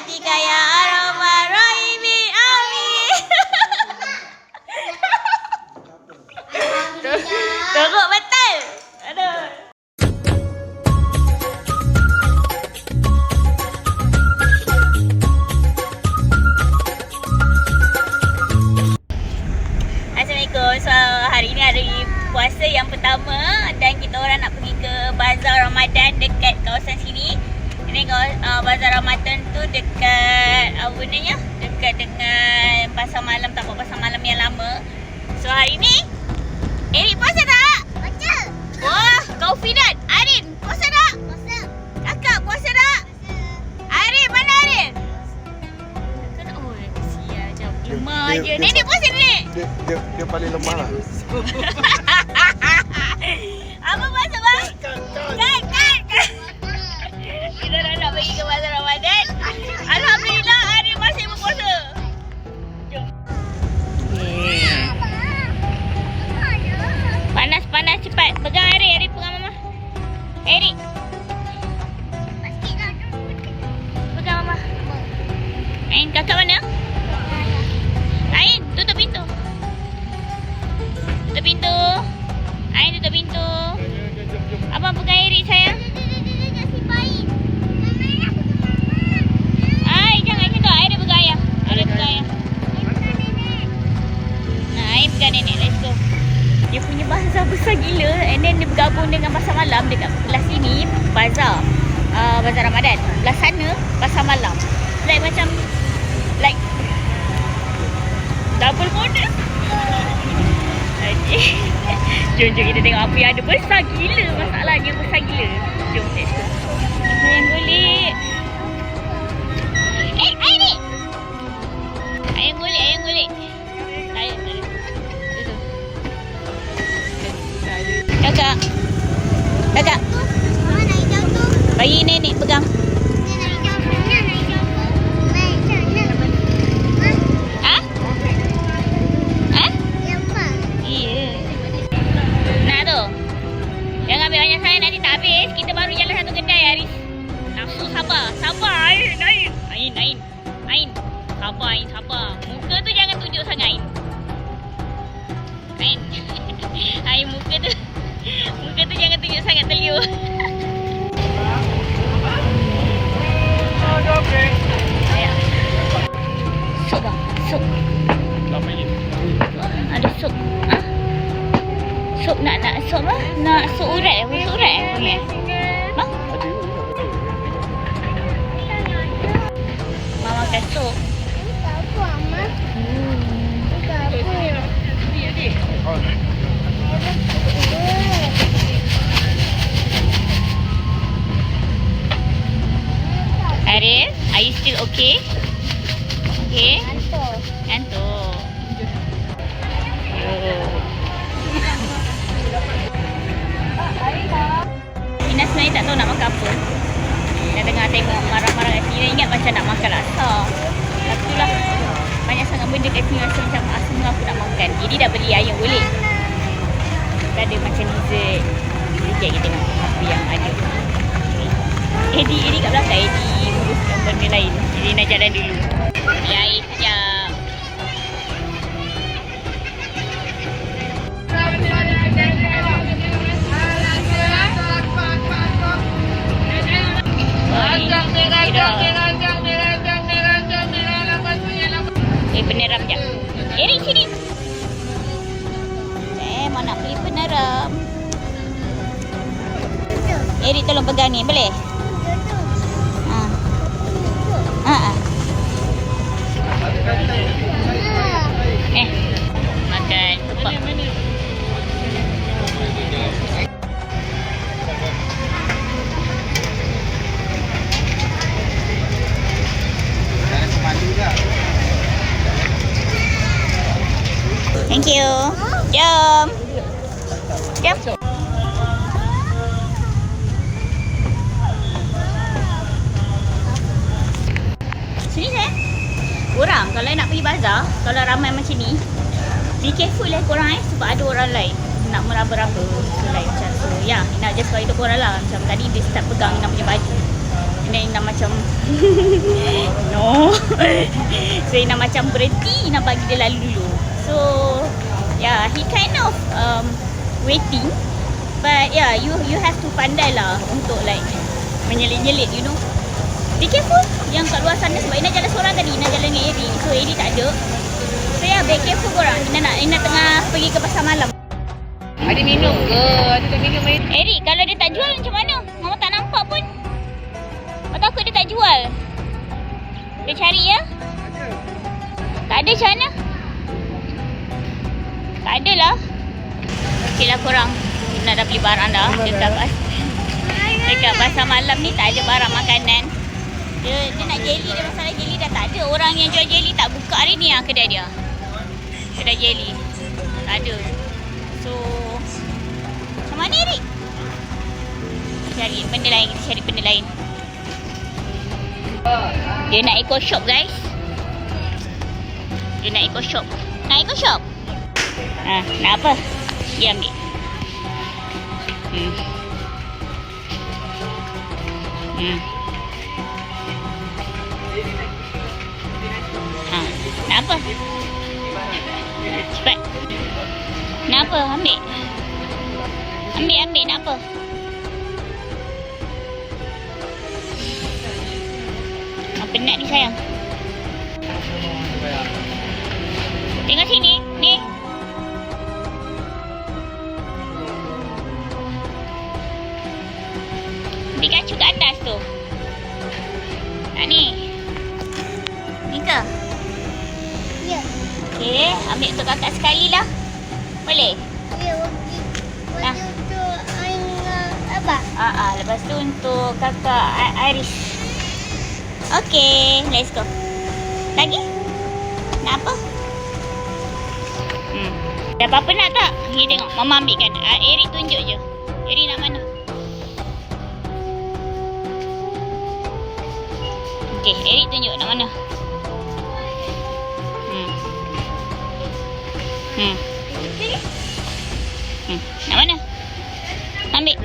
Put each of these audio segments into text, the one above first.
rahmatika ya arhamar rahimin. Amin. Teruk betul. Aduh. Assalamualaikum. So hari ni hari puasa yang pertama dan kita orang nak pergi ke bazar Ramadan dekat kawasan sini. Ini uh, bazar Ramadan tu dekat apa namanya? Dekat dengan pasar malam tak pasar malam yang lama. So hari ni Erik puasa tak? Puasa. Wah, kau Fidan. Arin, puasa tak? Puasa. Kakak puasa tak? Arin, mana Arin? Kakak nak oh, jap. Lemah Dia- je. dia- Nenek puasa nenek. Dia, dia, dia paling lemah lah. Kakak mana? Ain, tutup pintu. Tutup pintu. Ain, tutup pintu. Abang sayang. Tu. Air bazar besar gila and then dia bergabung dengan pasar malam dekat belah sini bazar uh, bazar Ramadan. Belah sana pasar malam. Like macam Jom jom kita tengok apa yang ada besar gila masalahnya besar gila. Jom let's go. Ayam golek. Eh, air ni. Ayam golek, ayam golek. Ayam. Kakak. Kakak. Bagi nenek pegang. Tunjuk sangat terliur. Bang. Ada. Ha? Nak nak? Nak urat eh? Sup urat eh? Boleh? Bang? Mama makan sup. Ariel, Jadi dah beli ayam golek. Kita ada macam dessert. Sekejap kita tengok apa yang ada. Eddie, Eddie kat belakang. Eddie uruskan benda lain. Eddie nak jalan dulu. Ya, air sekejap. Eh, tolong pegang ni, boleh? Ha. Ha. ha. Eh. Thank you. Jom. Jom. Sini saya. Korang kalau nak pergi bazar, kalau ramai macam ni, be careful eh korang eh sebab ada orang lain nak meraba-raba so like macam. So ya yeah, nak just bagi tahu korang lah. Macam tadi dia start pegang Ina punya baju. Ina Ina macam No. So Ina macam berhenti Ina bagi dia lalu dulu. So Yeah he kind of um, Waiting. But yeah you you have to pandai lah Untuk like Menyelit-nyelit you know. Be careful Yang kat luar sana Sebab Ina jalan seorang tadi Ina jalan dengan Eri So Eri tak ada. So yeah be careful korang. Ina nak Ina tengah pergi ke pasar malam. Ada minum ke? Ada tak minum air? Eri kalau dia tak jual macam mana? Mama tak nampak pun. Mama takut dia tak jual? Dia cari ya? Tak ada macam mana? Tak ada lah. Okey lah korang. Ina dah beli barang dah. Dekat, pas, dekat pasar malam ni tak ada barang makanan dia, dia nak jelly dia masalah jelly dah tak ada. Orang yang jual jelly tak buka hari ni lah kedai dia. Kedai jelly. Tak ada. So Macam mana Erik? Cari benda lain Kita cari benda lain. Dia nak eco shop guys. Dia nak eco shop. Nak eco shop? Ha, nak apa? Dia ambil. Hmm. Hmm nak apa? Cepat. Nak apa? Ambil. Ambil, ambil. Nak apa? Ah, penat ni sayang. Tengok sini. Okey, ambil untuk kakak sekali lah. Boleh? Ya, waktu Ah. waktu tu Aina apa? Ah, ah, lepas tu untuk kakak Iris. Okey, let's go. Lagi? Nak apa? Hmm. Ada apa-apa nak tak? Ni tengok, Mama ambilkan. Ah, Eri tunjuk je. Eri nak mana? Okey, Eri tunjuk nak mana? Hmm. Hmm. Nak mana? Ambil.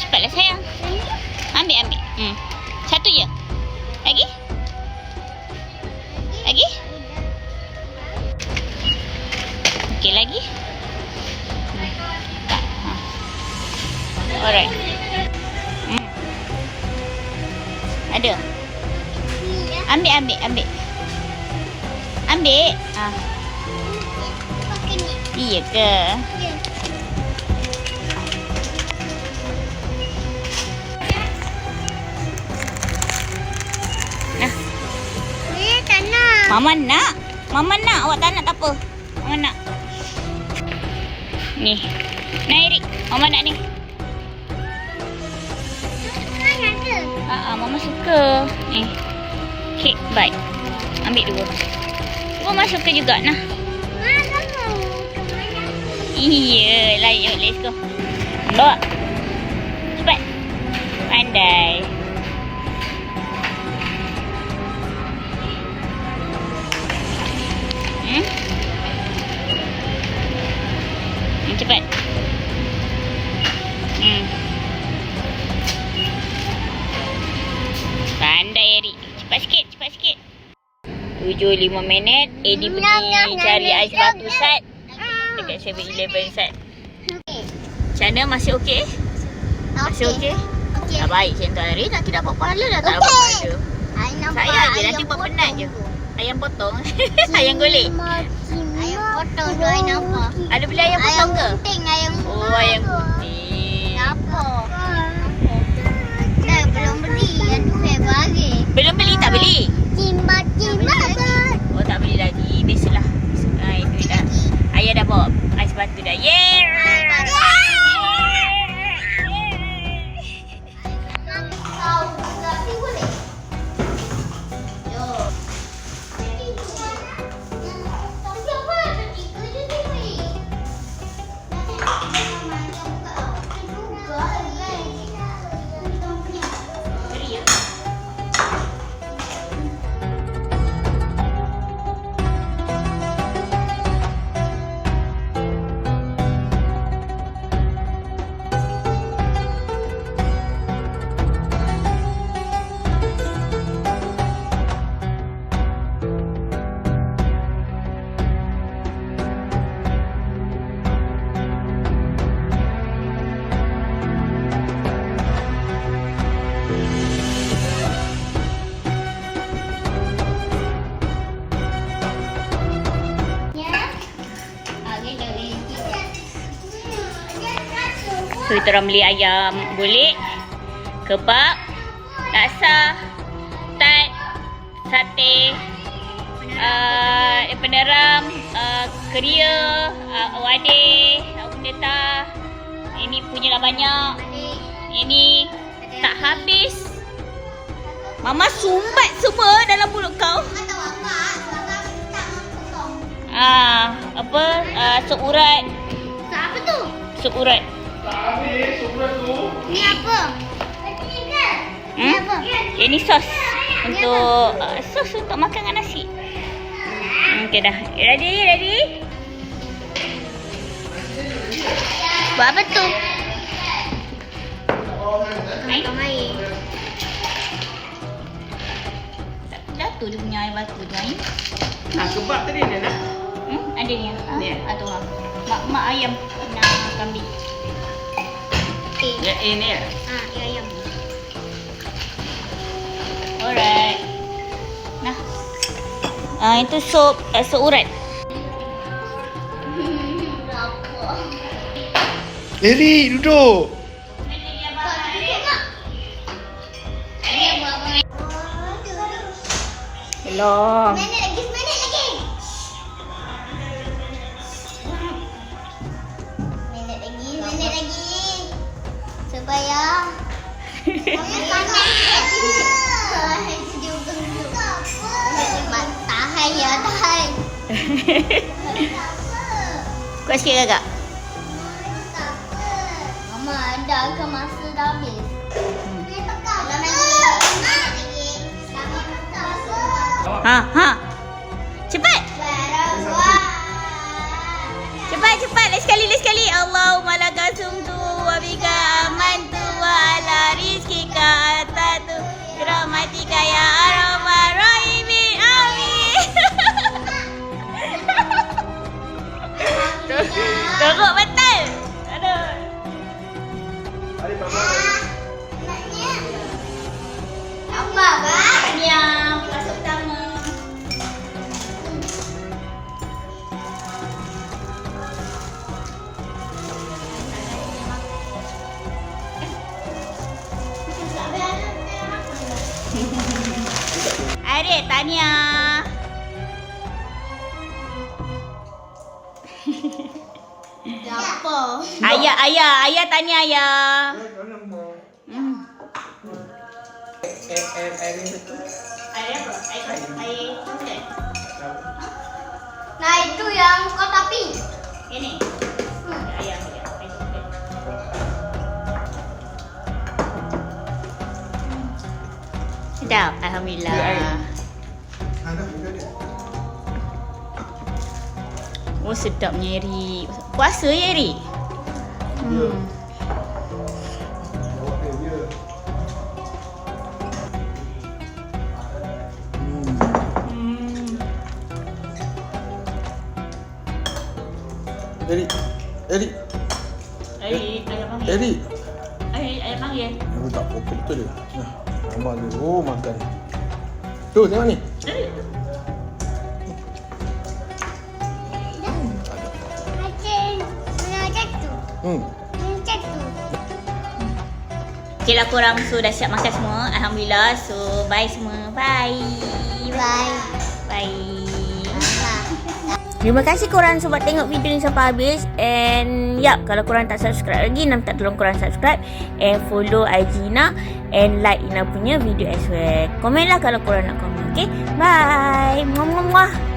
Cepatlah sayang. Ambil, ambil. Hmm. Satu je. Lagi? Lagi? Okey, lagi? Hmm. Tak. Ha. Alright. Hmm. Ada? Ambil, ambil, ambil. Ambil. Ah, Pakai ni. iya ke? Mama nak. Mama nak. Awak tak nak tak apa. Mama nak. Ni. Nah, Erik. Mama nak ni. Kan ada. Ah, ah, Mama suka. Ni. Cake bite. Ambil dua. Mama suka juga. Nah. Ke? Iya. Yuk. Let's go. Bawa. Cepat. Pandai. Hmm? Hmm, cepat. 7.5 minit. Eddie Nyam, pergi nyam, cari nyam, ais batu nyam. sat. Ah. Dekat 7-Eleven sat. Macam mana? Masih okey? Masih okey? Okey. Tak baik macam tu Erik. Nanti dapat pahala dah tak dapat Okey. pahala. Nampak Sayang je, ayam nanti buat penat je. Ayam potong. ayam golek. Ayam potong tu I nampak. Ada beli ayam potong ke? ayam Oh, ayam putih. Apa? Dah belum beli. Yang tu saya bagi. Belum beli tak beli? Cimbat cimbat. Oh tak beli lagi. Biasalah. Ah, itu dah. Ayah dah bawa ais batu dah. Yeah! Kita orang beli ayam bulik, kebab, laksa, tat, sate, uh, penderam, uh, keria, uh, wadih, uh, benda tah. Ini punya lah banyak. Ini tak habis. Mama sumbat semua dalam mulut kau. Atau apa? Ah, apa? Uh, seurat, Apa tu? seurat. Ni apa? Kan? Hmm? apa? Ini sos untuk uh, sos untuk makan dengan nasi. Hmm, okay dah. Ready? Ready? Buat apa tu? Air. Air. Jatuh dia punya air batu tu air. Nah, kebab tadi dia nak. Hmm, ada ni. Ah, Ni. Atau ah. Mak mak ayam nak kambing. Eh. Ya, eh ni ya. Ah, ya ayam. Alright. Nah. Ah itu sup uh, seurat. Eri, duduk. Belum. Tahan ya, tahan. Kuat sikit kakak. Mama ada ke masa dah habis? Hmm. Dalam lagi. Ayah, tanya ayah. Hmm. Ni satu. Air apa? Air air coklat. Nah, itu yang kotak pink. Ini. Ayah, coklat. Sedap, alhamdulillah. Ya. Oh sedapnya Eri. Puasa ya Eri? Dia. Eri. Eri. Eri, ayah panggil. Eri. Eri, ayah panggil. Aku tak pokok betul dia. Nah, mama dia. Oh, makan. Tu, tengok ni. Hmm. Okay lah korang so dah siap makan semua. Alhamdulillah. So bye semua. Bye. Bye. Bye. Terima kasih korang sebab tengok video ni sampai habis And yup, kalau korang tak subscribe lagi Nam tak tolong korang subscribe And follow IG Ina And like Ina punya video as well Komen lah kalau korang nak komen Okay, bye Muah muah muah